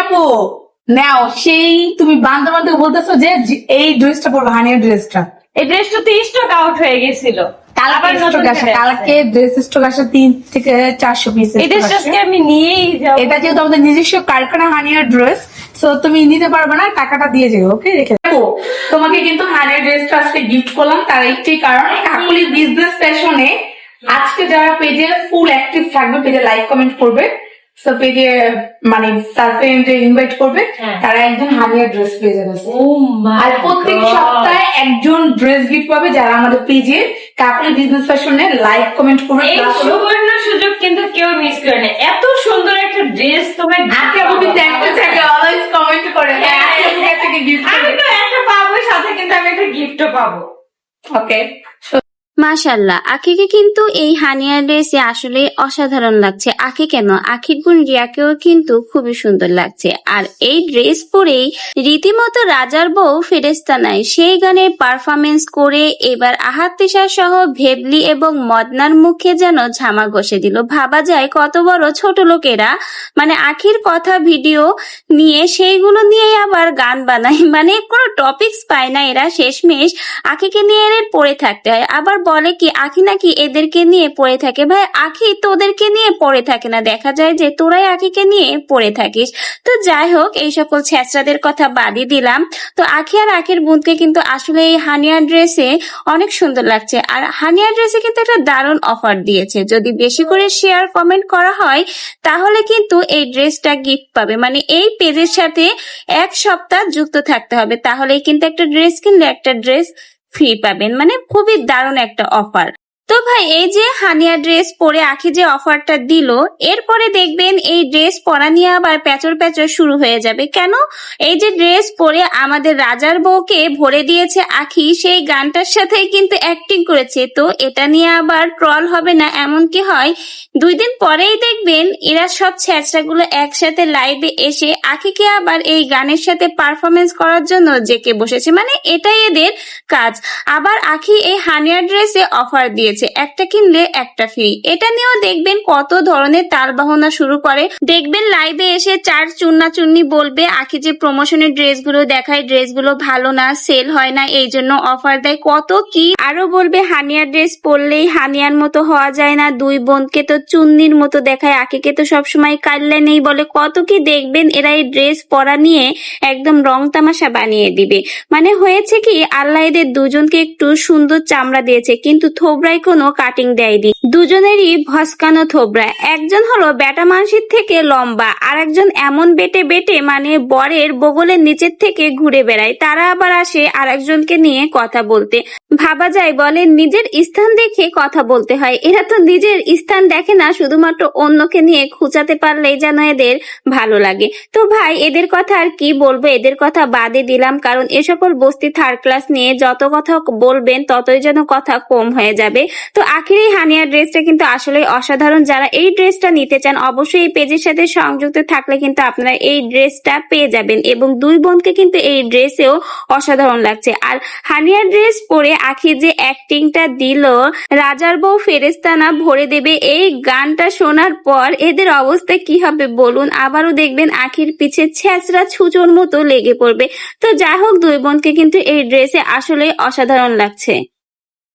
আপু। নাও সেই তুমি বান্ধব বান্ধব বলতেছো যে এই ড্রেসটা পরবো হানিয়ার ড্রেসটা এই ড্রেসটা তো স্টক আউট হয়ে গেছিল। কালকে ড্রেস স্টক আসে তিন থেকে চারশো পিস এই ড্রেসটা আজকে আমি নিয়েই যাব। এটা যেহেতু আমাদের নিজস্ব কারখানা হানিয়ার ড্রেস সো তুমি নিতে পারবে না টাকাটা দিয়ে যাবে ওকে রেখে দেখো তোমাকে কিন্তু হানিয়ার ড্রেসটা আজকে গিফট করলাম তার একটি কারণ কাকুলি বিজনেস ফ্যাশনে আজকে যারা পেজে ফুল অ্যাক্টিভ থাকবে পেজে লাইক কমেন্ট করবে সো পেজে মানে তার ফ্রেন্ডে ইনভাইট করবে হ্যাঁ। তারা একজন হানিয়ার ড্রেস পেয়ে যাবে। আর প্রত্যেক সপ্তাহে একজন ড্রেস গিফট পাবে যারা আমাদের পেজে কাকুলি বিজনেস ফ্যাশনে লাইক কমেন্ট করবে এই সুবর্ণ সুযোগ কিন্তু কেউ মিস করে না। এত সুন্দর একটা ড্রেস তোমার আজকে আপু কিন্তু একটা থাকে অলওয়েজ কমেন্ট করে হ্যাঁ। একটা গিফট আমি তো একটা পাবো সাথে কিন্তু আমি একটা গিফটও পাবো। ওকে মাশাল্লাহ আখিকে কিন্তু এই হানিয়া ড্রেসে আসলে অসাধারণ লাগছে। আখি কেন? আখির বোন রিয়াকেও কিন্তু খুবই সুন্দর লাগছে। আর এই ড্রেস পরেই রীতিমতো রাজার বউ ফেরেস্তানায় সেই গানের পারফরমেন্স করে এবার আহাত তিশা সহ ভেবলি এবং মদনার মুখে যেন ঝামা ঘষে দিল। ভাবা যায় কত বড় ছোট লোকেরা। মানে আখির কথা ভিডিও নিয়ে সেইগুলো নিয়েই আবার গান বানায়। মানে কোনো টপিকস পায় না এরা। শেষমেশ আখিকে নিয়ে এদের পড়ে থাকতে হয়। আবার বলে কি, আখি নাকি এদেরকে নিয়ে পড়ে থাকে? ভাই, আখি তোদেরকে নিয়ে পড়ে থাকে না। দেখা যায় যে তোরাই আখিকে নিয়ে পড়ে থাকিস। তো যাই হোক, এই সকল ছেঁচড়াদের কথা বাদই দিলাম। তো আখি আর আখির বোনকে কিন্তু আসলে এই হানিয়া ড্রেসে অনেক সুন্দর লাগছে। আর হানিয়া ড্রেসে কিন্তু একটা দারুণ অফার দিয়েছে। যদি বেশি করে শেয়ার, কমেন্ট করা হয়, তাহলে কিন্তু এই ড্রেসটা গিফট পাবে। মানে এই পেজের সাথে এক সপ্তাহ যুক্ত থাকতে হবে। তাহলেই কিন্তু একটা ড্রেস কিনলে একটা ড্রেস ফ্রি পাবেন। মানে খুবই দারুণ একটা অফার তো ভাই, এই যে হানিয়া ড্রেস পরে আখি যে অফারটা দিল, এরপরে দেখবেন এই ড্রেস পরা নিয়ে আবার প্যাচর প্যাচর শুরু হয়ে যাবে। কেন? এই যে ড্রেস পরে আমাদের রাজার বউকে ভরে দিয়েছে আখি, সেই গানটার সাথেই কিন্তু অ্যাক্টিং করেছে। তো এটা নিয়ে আবার ট্রল হবে না, এমন কি হয়? দুই দিন পরেই দেখবেন এরা সব ছ্যাঁচড়াগুলো একসাথে লাইভে এসে আখিকে আবার এই গানের সাথে পারফরমেন্স করার জন্য জেকে বসেছে। মানে এটাই এদের কাজ। আবার আখি এই হানিয়া ড্রেসে অফার দিয়েছে। একটা কিনলে একটা ফ্রি এটা নিয়েও দেখবেন কত ধরনের তাল বাহনা শুরু করে। দেখবেন লাইভে এসে চার চুন্না চুন্নি বলবে, আখি যে প্রমোশনের ড্রেসগুলো দেখায় ড্রেসগুলো ভালো না সেল হয় না, এই জন্য অফার দেয়। কত কি? আরও বলবে, হানিয়া ড্রেস পরলেই হানিয়ার মতো হওয়া যায় না। দুই বোনকে তো চুন্নির মতো দেখায়, আখিকে তো সবসময় কাল্লা নেই বলে। কত কি দেখবেন, এরা এই ড্রেস পরা নিয়ে একদম রং তামাশা বানিয়ে দিবে। মানে হয়েছে কি, আল্লাহ এদের দুজনকে একটু সুন্দর চামড়া দিয়েছে, কিন্তু থোবরায় কোনো কাটিং দেয়নি। দুজনেরই ভস্কানো থোবরা। একজন হলো বেটা মানসির থেকে লম্বা আর একজন এমন বেটে বেটে মানে বরের বগলের নিচের থেকে ঘুরে বেড়ায়। তারা আবার আসে আর একজনকে নিয়ে কথা বলতে। ভাবা যায় বলে নিজের স্থান দেখে কথা বলতে হয়। এরা তো নিজের স্থান দেখে না, শুধুমাত্র অন্যকে নিয়ে খুঁচাতে পারলেই যেন এদের ভালো লাগে। তো ভাই, এদের কথা আর কি বলব? এদের কথা বাদে দিলাম, কারণ এ সকল বস্তি থার্ড ক্লাস নিয়ে যত কথা বলবেন, ততই যেন কথা কম হয়ে যাবে। তো আখির এই হানিয়া ড্রেসটা কিন্তু আসলে অসাধারণ। যারা এই ড্রেসটা নিতে চান, অবশ্যই এই পেজের সাথে সংযুক্ত থাকলে কিন্তু আপনারা এই ড্রেসটা পেয়ে যাবেন এবং দুই বোনকে কিন্তু এই ড্রেসেও অসাধারণ লাগছে। আর হানিয়ার ড্রেস পরে আখির যে অ্যাক্টিংটা দিল, রাজার বউ ফেরেস্তানা ভরে দেবে এই গানটা শোনার পর এদের অবস্থা কি হবে বলুন? আবারও দেখবেন আখির পিছে ছ্যাঁচড়া ছুচোর মতো লেগে পড়বে। তো যাই হোক, দুই বোনকে কিন্তু এই ড্রেসে আসলে অসাধারণ লাগছে।